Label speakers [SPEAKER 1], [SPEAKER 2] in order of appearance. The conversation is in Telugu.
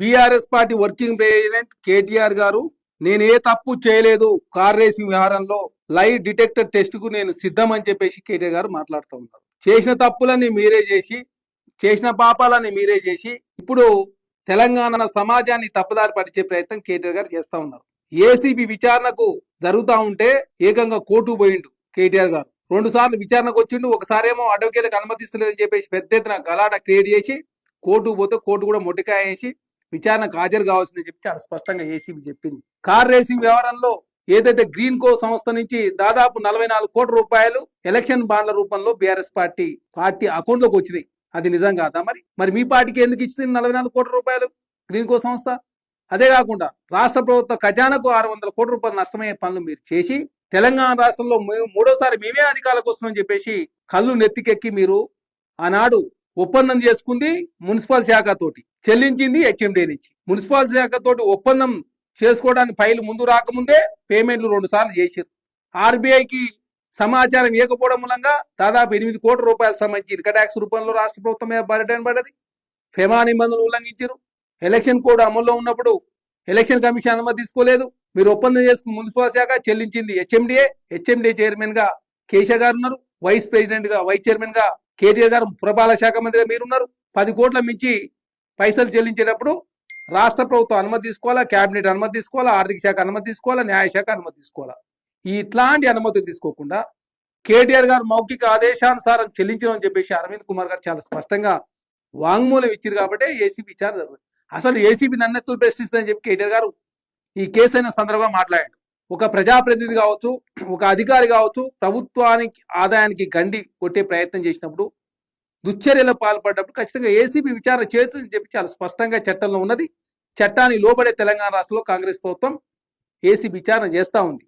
[SPEAKER 1] BRS party working president KTR గారు నేను ఏ తప్పు చేయలేదు కార్ రేసింగ్ వ్యవహారంలో లైవ్ డిటెక్టర్ టెస్ట్కు నేను సిద్ధం అని చెప్పేసి కేటీఆర్ గారు మాట్లాడుతూ ఉన్నారు. చేసిన తప్పులని మీరే చేసి చేసిన పాపాలని మీరే చేసి ఇప్పుడు తెలంగాణ సమాజాన్ని తప్పుదారి పట్టించే ప్రయత్నం కేటీఆర్ గారు చేస్తా ఉన్నారు. ఏసీబీ విచారణకు జరుగుతూ ఉంటే ఏకంగా కోర్టు పోయిండు కేటీఆర్ గారు. రెండు సార్లు విచారణకు వచ్చిండు ఒకసారి ఏమో అడ్వకేట్కి అనుమతిస్తలేదని చెప్పేసి పెద్ద ఎత్తున గలాట క్రియేట్ చేసి కోర్టుకు పోతే కోర్టు కూడా మొట్టికాయ వేసి విచారణకు హాజరు కావాల్సిందని చెప్పి చాలా స్పష్టంగా ఏసీబీ చెప్పింది. కార్ రేసింగ్ వ్యవహారంలో ఏదైతే గ్రీన్ కో సంస్థ నుంచి దాదాపు నలభై నాలుగు కోట్ల రూపాయలు ఎలక్షన్ బాండ్ల రూపంలో బీఆర్ఎస్ పార్టీ పార్టీ అకౌంట్లోకి వచ్చినాయి. అది నిజం కాదా మరి? మరి మీ పార్టీకి ఎందుకు ఇచ్చింది నలభై నాలుగు కోట్ల రూపాయలు గ్రీన్ కో సంస్థ? అదే కాకుండా రాష్ట్ర ప్రభుత్వ ఖజానాకు ఆరు వందల కోట్ల రూపాయలు నష్టమయ్యే పనులు మీరు చేసి తెలంగాణ రాష్ట్రంలో మూడోసారి మేమే అధికారులకు వస్తున్నామని చెప్పేసి కళ్ళు నెత్తికెక్కి మీరు ఆనాడు ఒప్పందం చేసుకుంది మున్సిపల్ శాఖ తోటి. చెల్లించింది హెచ్ఎండి నుంచి. మున్సిపల్ శాఖ తోటి ఒప్పందం చేసుకోవడానికి ఫైల్ ముందు రాకముందే పేమెంట్లు రెండు సార్లు చేశారు ఆర్బీఐకి సమాచారం ఇవ్వకపోవడం మూలంగా దాదాపు ఎనిమిది కోట్ల రూపాయలు సంబంధించి ఇన్కమ్ ట్యాక్స్ రూపంలో రాష్ట్ర ప్రభుత్వం మీద బర్డెన్ పడ్డది. ఫెమా నిబంధనలు ఉల్లంఘించారు ఎలక్షన్ కోడ్ అమల్లో ఉన్నప్పుడు ఎలక్షన్ కమిషన్ అనుమతి తీసుకోలేదు. మీరు ఒప్పందం చేసుకుని మున్సిపల్ శాఖ చెల్లించింది హెచ్ఎండిఏ హెచ్ఎండిఏ చైర్మన్గా కేశ గారు ఉన్నారు. వైస్ ప్రెసిడెంట్గా వైస్ చైర్మన్గా కేటీఆర్ గారు పురపాలక శాఖ మంత్రిగా మీరున్నారు. పది కోట్ల మించి పైసలు చెల్లించేటప్పుడు రాష్ట్ర ప్రభుత్వం అనుమతి తీసుకోవాలా? కేబినెట్ అనుమతి తీసుకోవాలా? ఆర్థిక శాఖ అనుమతి తీసుకోవాలా? న్యాయశాఖ అనుమతి తీసుకోవాలా? ఈ ఇట్లాంటి అనుమతులు తీసుకోకుండా కేటీఆర్ గారు మౌఖిక ఆదేశానుసారం చెల్లించడం చెప్పేసి అరవింద్ కుమార్ గారు చాలా స్పష్టంగా వాంగ్మూలం ఇచ్చారు కాబట్టి ఏసీబీ విచారణ జరుగుతుంది. అసలు ఏసీబీ నన్నెత్తులు ప్రశ్నిస్తుందని చెప్పి కేటీఆర్ గారు ఈ కేసు అయిన సందర్భంగా మాట్లాడాడు ఒక ప్రజాప్రతినిధి కావచ్చు ఒక అధికారి కావచ్చు ప్రభుత్వానికి ఆదాయానికి గండి కొట్టే ప్రయత్నం చేసినప్పుడు దుశ్చర్యలో పాల్పడ్డప్పుడు ఖచ్చితంగా ఏసీబీ విచారణ చేతులు చెప్పి చాలా స్పష్టంగా చట్టంలో ఉన్నది. చట్టాన్ని లోబడే తెలంగాణ రాష్ట్రంలో కాంగ్రెస్ ప్రభుత్వం ఏసీ విచారణ చేస్తా ఉంది.